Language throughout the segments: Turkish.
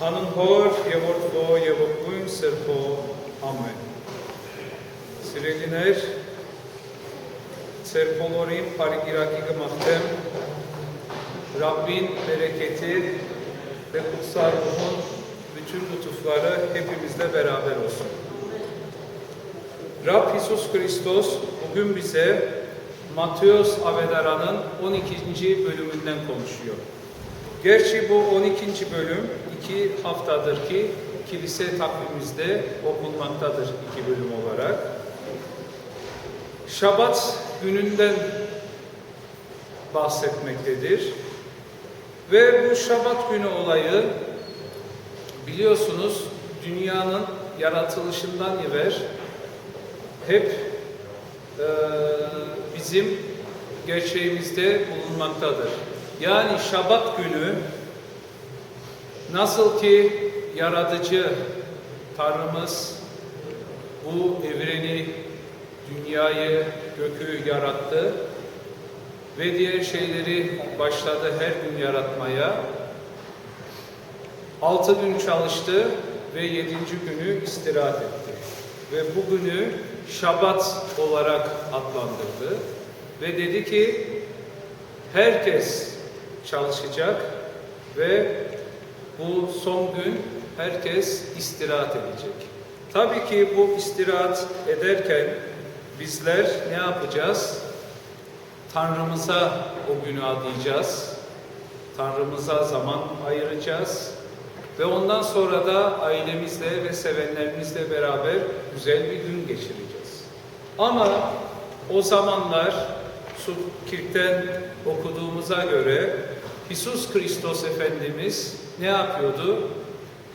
Հանուն հոր եւ որդվո եւ ողբույն սրբո ամեն։ Սիրելիներ, Ձեր բոլորին բարիգիրակի կմաղթեմ Rabbin bereketi ve kutsal ruhun bütün lütufları hepimizle beraber olsun. Rab İsus Kristos bugün bize Mateos Avedara'nın 12. bölümünden konuşuyor. Gerçi bu 12. bölüm iki haftadır ki kilise takvimimizde okunmaktadır iki bölüm olarak. Şabat gününden bahsetmektedir. Ve bu Şabat günü olayı biliyorsunuz dünyanın yaratılışından iver hep e, bizim gerçeğimizde bulunmaktadır. Yani Şabat günü nasıl ki yaratıcı Tanrımız bu evreni, dünyayı, gökü yarattı ve diğer şeyleri başladı her gün yaratmaya. Altı gün çalıştı ve yedinci günü istirahat etti. Ve bu günü Şabat olarak adlandırdı. Ve dedi ki herkes çalışacak ve bu son gün herkes istirahat edecek. Tabii ki bu istirahat ederken bizler ne yapacağız? Tanrımıza o günü adayacağız. Tanrımıza zaman ayıracağız. Ve ondan sonra da ailemizle ve sevenlerimizle beraber güzel bir gün geçireceğiz. Ama o zamanlar Kirk'ten okuduğumuza göre İsus Kristos Efendimiz ne yapıyordu?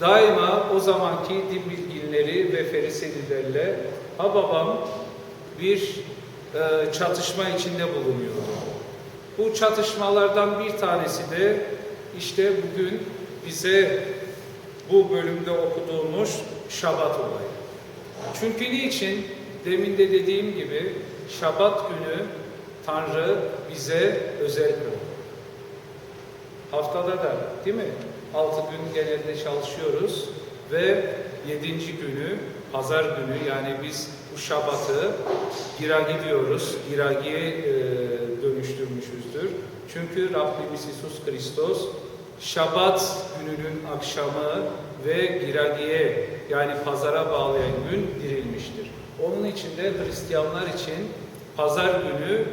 Daima o zamanki din bilginleri ve feriselilerle ha babam bir e, çatışma içinde bulunuyordu. Bu çatışmalardan bir tanesi de işte bugün bize bu bölümde okuduğumuz Şabat olayı. Çünkü niçin? Demin de dediğim gibi Şabat günü Tanrı bize özel kıldı. Haftada da değil mi? Altı gün genelde çalışıyoruz ve yedinci günü pazar günü yani biz bu Şabat'ı Giragi diyoruz. Giragi'ye e, dönüştürmüşüzdür. Çünkü Rabbimiz İsus Kristos Şabat gününün akşamı ve Giragi'ye yani pazara bağlayan gün dirilmiştir. Onun için de Hristiyanlar için pazar günü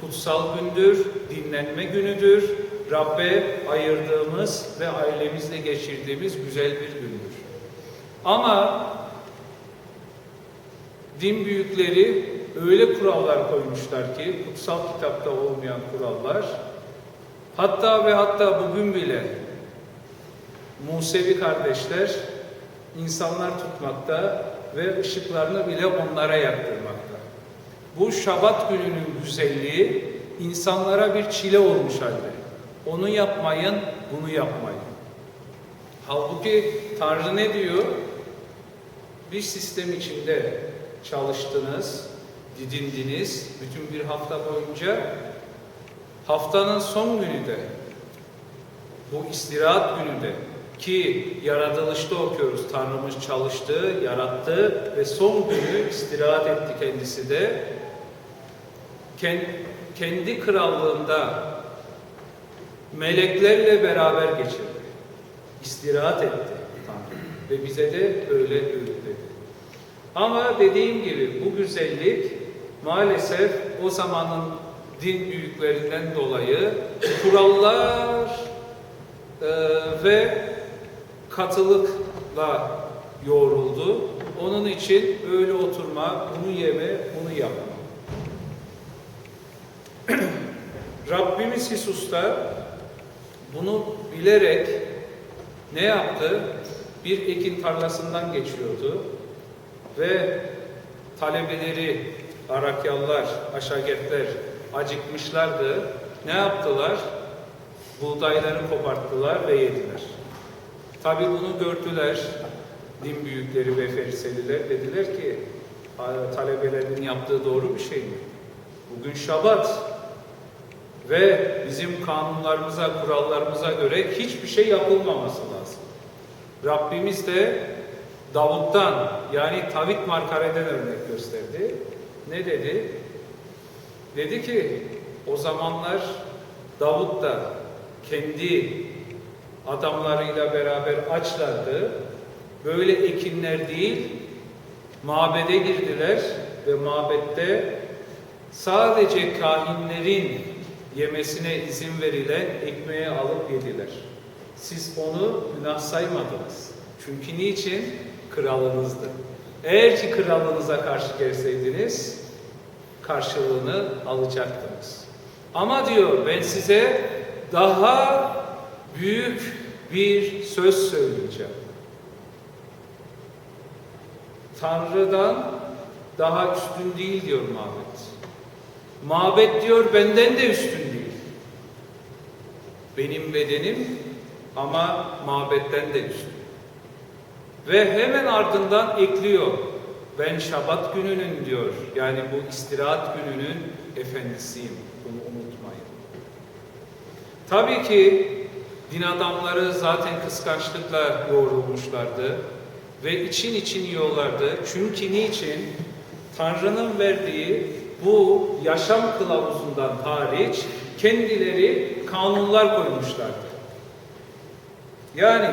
kutsal gündür, dinlenme günüdür. Rabbe ayırdığımız ve ailemizle geçirdiğimiz güzel bir gündür. Ama din büyükleri öyle kurallar koymuşlar ki kutsal kitapta olmayan kurallar hatta ve hatta bugün bile Musevi kardeşler insanlar tutmakta ve ışıklarını bile onlara yaktırmakta. Bu Şabat gününün güzelliği insanlara bir çile olmuş halde. Onu yapmayın, bunu yapmayın. Halbuki Tanrı ne diyor? Bir sistem içinde çalıştınız, didindiniz bütün bir hafta boyunca. Haftanın son günü de, bu istirahat günü de ki yaratılışta okuyoruz. Tanrımız çalıştı, yarattı ve son günü istirahat etti kendisi de. Kendi krallığında meleklerle beraber geçirdi. İstirahat etti Tanrı ve bize de öyle öğütledi. Ama dediğim gibi bu güzellik maalesef o zamanın din büyüklerinden dolayı kurallar e, ve katılıkla yoğruldu. Onun için öyle oturma, bunu yeme, bunu yapma. Rabbimiz İsus da bunu bilerek ne yaptı? Bir ekin tarlasından geçiyordu ve talebeleri, Arakyalılar, Aşagetler acıkmışlardı. Ne yaptılar? Buğdayları koparttılar ve yediler. Tabi bunu gördüler din büyükleri ve feriseliler. Dediler ki talebelerin yaptığı doğru bir şey mi? Bugün Şabat ve bizim kanunlarımıza, kurallarımıza göre hiçbir şey yapılmaması lazım. Rabbimiz de Davut'tan yani Tavit Markare'den örnek gösterdi. Ne dedi? Dedi ki o zamanlar Davut da kendi adamlarıyla beraber açlardı. Böyle ekinler değil, mabede girdiler ve mabette sadece kahinlerin yemesine izin verilen ekmeği alıp yediler. Siz onu günah saymadınız. Çünkü niçin? Kralınızdı. Eğer ki kralınıza karşı gelseydiniz karşılığını alacaktınız. Ama diyor ben size daha büyük bir söz söyleyeceğim. Tanrı'dan daha üstün değil diyor mabet. Mabet diyor benden de üstün değil. Benim bedenim ama mabetten de üstün. Ve hemen ardından ekliyor. Ben şabat gününün diyor. Yani bu istirahat gününün efendisiyim. Bunu unutmayın. Tabii ki din adamları zaten kıskançlıkla yoğrulmuşlardı. Ve için için yiyorlardı. Çünkü niçin? Tanrı'nın verdiği bu yaşam kılavuzundan hariç kendileri kanunlar koymuşlardı. Yani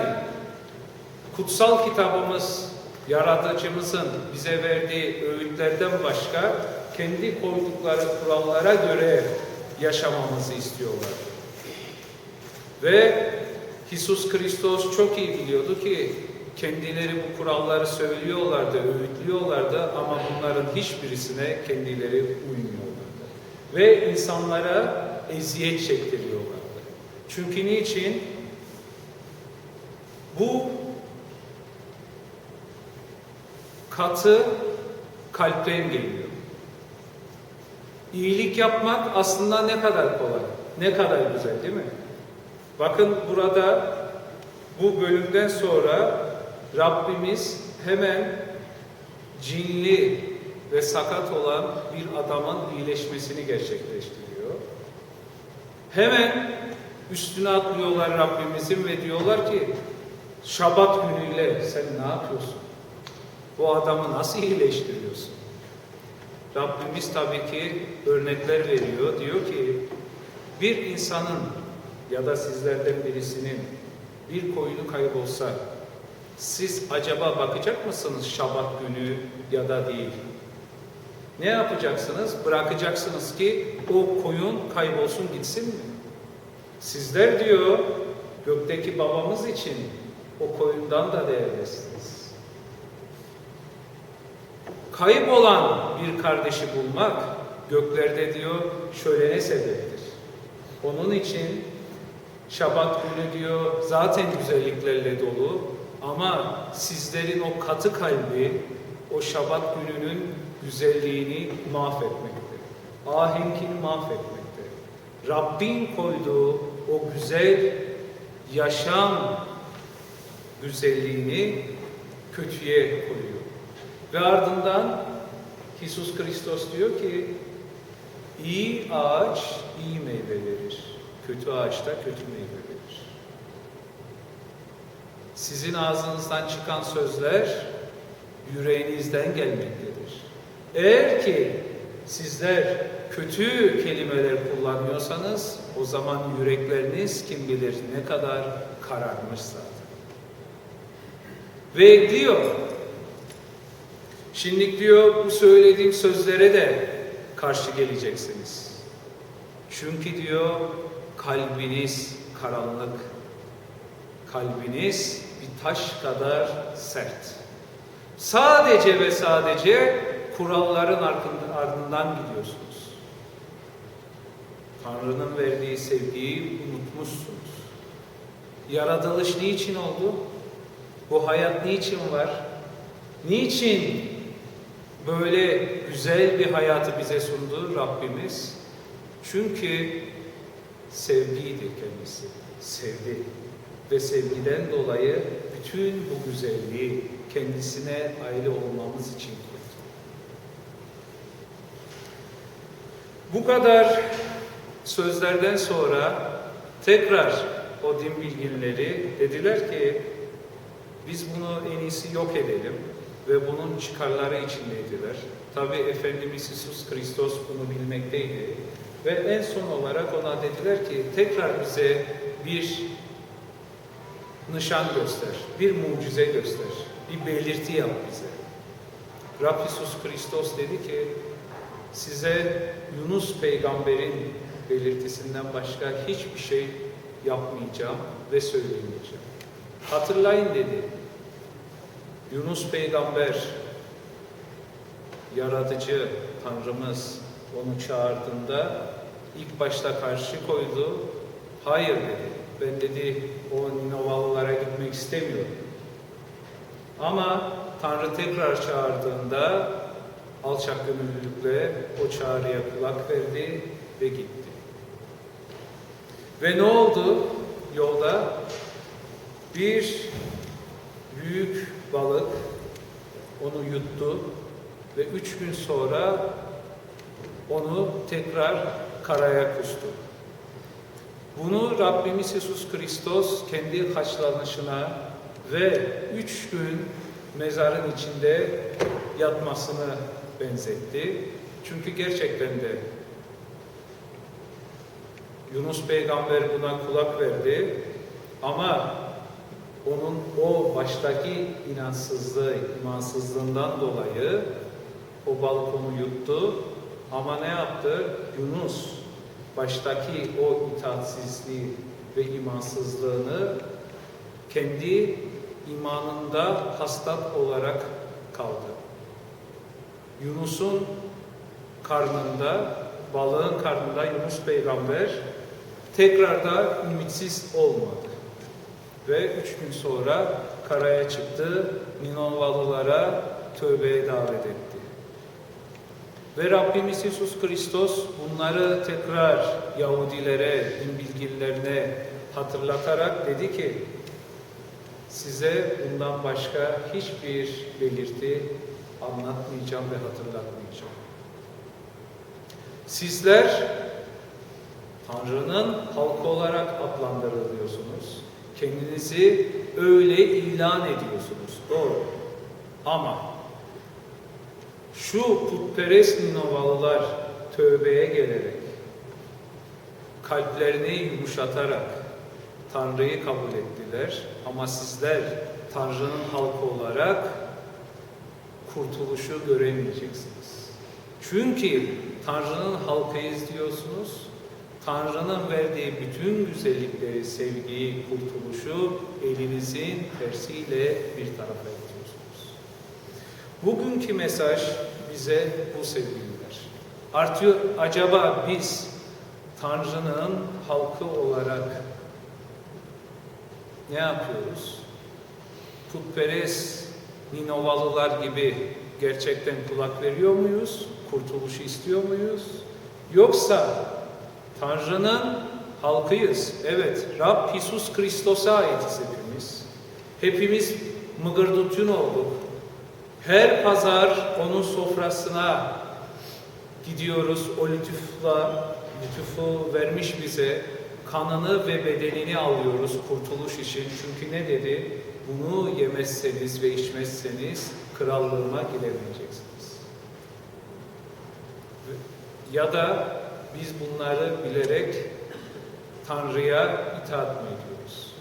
kutsal kitabımız yaratıcımızın bize verdiği öğütlerden başka kendi koydukları kurallara göre yaşamamızı istiyorlar. Ve Jesus Kristos çok iyi biliyordu ki kendileri bu kuralları söylüyorlardı, öğütlüyorlardı ama bunların hiçbirisine kendileri uymuyorlardı. Ve insanlara eziyet çektiriyorlardı. Çünkü niçin? Bu katı kalpten geliyor. İyilik yapmak aslında ne kadar kolay, ne kadar güzel değil mi? Bakın burada bu bölümden sonra Rabbimiz hemen cinli ve sakat olan bir adamın iyileşmesini gerçekleştiriyor. Hemen üstüne atlıyorlar Rabbimizin ve diyorlar ki Şabat günüyle sen ne yapıyorsun? Bu adamı nasıl iyileştiriyorsun? Rabbimiz tabii ki örnekler veriyor. Diyor ki bir insanın ya da sizlerden birisinin bir koyunu kaybolsa siz acaba bakacak mısınız şabat günü ya da değil? Ne yapacaksınız? Bırakacaksınız ki o koyun kaybolsun gitsin mi? Sizler diyor gökteki babamız için o koyundan da değerlisiniz. Kaybolan bir kardeşi bulmak göklerde diyor şölene sebeptir. Onun için Şabat günü diyor zaten güzelliklerle dolu ama sizlerin o katı kalbi o Şabat gününün güzelliğini mahvetmekte. Ahenkini mahvetmekte. Rabbin koyduğu o güzel yaşam güzelliğini kötüye koyuyor. Ve ardından Jesus Kristos diyor ki iyi ağaç iyi meyve verir. Kötü ağaçta kötü meyve verir. Sizin ağzınızdan çıkan sözler yüreğinizden gelmektedir. Eğer ki sizler kötü kelimeler kullanıyorsanız o zaman yürekleriniz kim bilir ne kadar kararmış. Ve ekliyor. Şimdi diyor bu söylediğim sözlere de karşı geleceksiniz. Çünkü diyor kalbiniz karanlık. Kalbiniz bir taş kadar sert. Sadece ve sadece kuralların ardından gidiyorsunuz. Tanrı'nın verdiği sevgiyi unutmuşsunuz. Yaratılış niçin oldu? Bu hayat niçin var? Niçin böyle güzel bir hayatı bize sundu Rabbimiz? Çünkü sevgiydi kendisi. Sevdi. Ve sevgiden dolayı bütün bu güzelliği kendisine aile olmamız için koydu. Bu kadar sözlerden sonra tekrar o din bilginleri dediler ki Biz bunu en iyisi yok edelim ve bunun çıkarları içindeydiler. Tabi Efendimiz İsus Kristos bunu bilmekteydi. Ve en son olarak ona dediler ki tekrar bize bir nişan göster, bir mucize göster, bir belirti yap bize. Rab İsus Kristos dedi ki size Yunus peygamberin belirtisinden başka hiçbir şey yapmayacağım ve söylemeyeceğim. Hatırlayın dedi. Yunus peygamber yaratıcı Tanrımız onu çağırdığında ilk başta karşı koydu. Hayır dedi. Ben dedi o Ninovalılara gitmek istemiyorum. Ama Tanrı tekrar çağırdığında alçak gönüllülükle o çağrıya kulak verdi ve gitti. Ve ne oldu yolda? Bir büyük balık onu yuttu ve üç gün sonra onu tekrar karaya kustu. Bunu Rabbimiz Yesus Kristos kendi haçlanışına ve üç gün mezarın içinde yatmasını benzetti. Çünkü gerçekten de Yunus peygamber buna kulak verdi ama onun o baştaki inançsızlığı, imansızlığından dolayı o balık onu yuttu. Ama ne yaptı? Yunus baştaki o itaatsizliği ve imansızlığını kendi imanında hastat olarak kaldı. Yunus'un karnında, balığın karnında Yunus peygamber tekrar da ümitsiz olmadı. Ve üç gün sonra karaya çıktı, Ninovalılara tövbeye davet etti. Ve Rabbimiz Yesus Kristos bunları tekrar Yahudilere, din bilginlerine hatırlatarak dedi ki, size bundan başka hiçbir belirti anlatmayacağım ve hatırlatmayacağım. Sizler Tanrı'nın halkı olarak adlandırılıyorsunuz. Kendinizi öyle ilan ediyorsunuz. Doğru. Ama şu putperest Ninovalılar tövbeye gelerek, kalplerini yumuşatarak Tanrı'yı kabul ettiler. Ama sizler Tanrı'nın halkı olarak kurtuluşu göremeyeceksiniz. Çünkü Tanrı'nın halkıyız diyorsunuz. Tanrı'nın verdiği bütün güzellikleri, sevgiyi, kurtuluşu elinizin tersiyle bir tarafa itiyorsunuz. Bugünkü mesaj bize bu sevgililer. Artıyor, acaba biz Tanrı'nın halkı olarak ne yapıyoruz? Putperest Ninovalılar gibi gerçekten kulak veriyor muyuz? Kurtuluşu istiyor muyuz? Yoksa Tanrı'nın halkıyız. Evet, Rab Jesus Kristos'a aitiz hepimiz. Hepimiz mıgırdutun olduk. Her pazar onun sofrasına gidiyoruz. O lütufla, lütufu vermiş bize. Kanını ve bedenini alıyoruz kurtuluş için. Çünkü ne dedi? Bunu yemezseniz ve içmezseniz krallığıma giremeyeceksiniz. Ya da biz bunları bilerek Tanrı'ya itaat mı ediyoruz?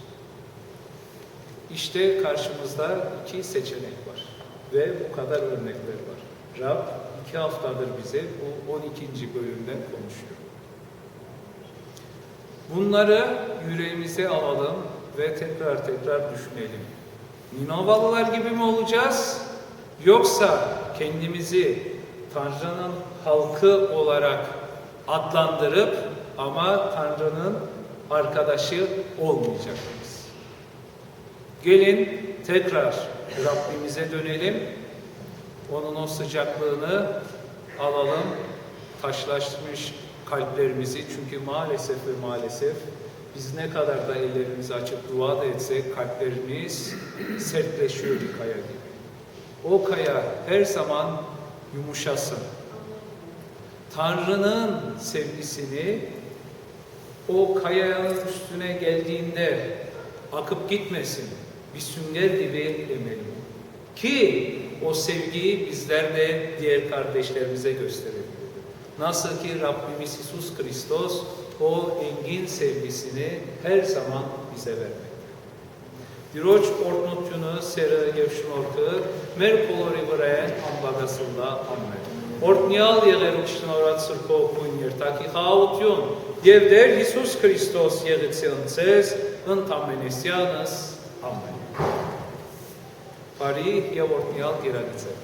İşte karşımızda iki seçenek var. Ve bu kadar örnekler var. Rab iki haftadır bize bu 12. bölümden konuşuyor. Bunları yüreğimize alalım ve tekrar tekrar düşünelim. Ninovalılar gibi mi olacağız? Yoksa kendimizi Tanrı'nın halkı olarak adlandırıp ama Tanrı'nın arkadaşı olmayacak mıyız? Gelin tekrar Rabbimize dönelim. Onun o sıcaklığını alalım. Taşlaşmış kalplerimizi çünkü maalesef ve maalesef biz ne kadar da ellerimizi açıp dua da etsek kalplerimiz sertleşiyor bir kaya gibi. O kaya her zaman yumuşasın. Tanrı'nın sevgisini o kayanın üstüne geldiğinde akıp gitmesin. Bir sünger gibi emelim. Ki o sevgiyi bizler de diğer kardeşlerimize gösterelim. Nasıl ki Rabbimiz Isus Kristos o engin sevgisini her zaman bize vermekte. Diroç ortnotjunu sere gevşnortu, mer kolori vren ambagasında amme. Ortnyal yegerukştin orat sırko kunyer taki hautyon. Yevder Isus Kristos yegetsenses ıntamenesyanız բարի եւ օրտնյալ գերագիծ է։